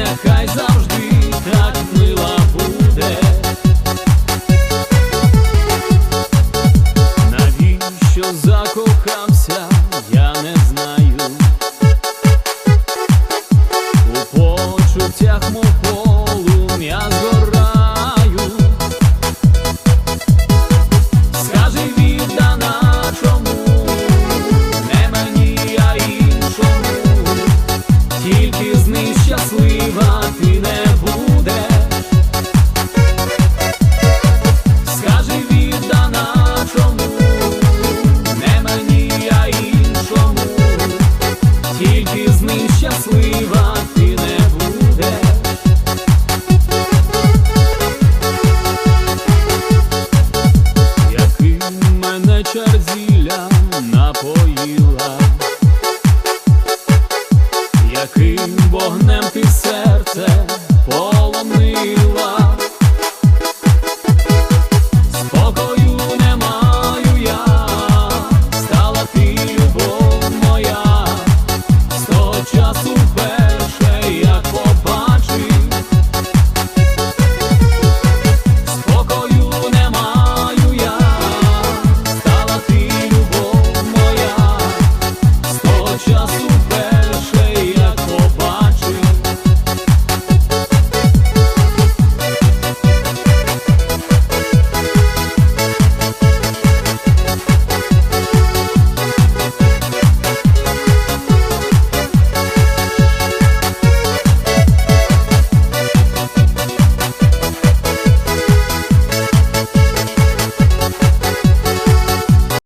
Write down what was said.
нехай завжди так мила буде. Навіщо закохався, я не знаю. У почуттях мов. лікар напоїла, яким вогнем ти себе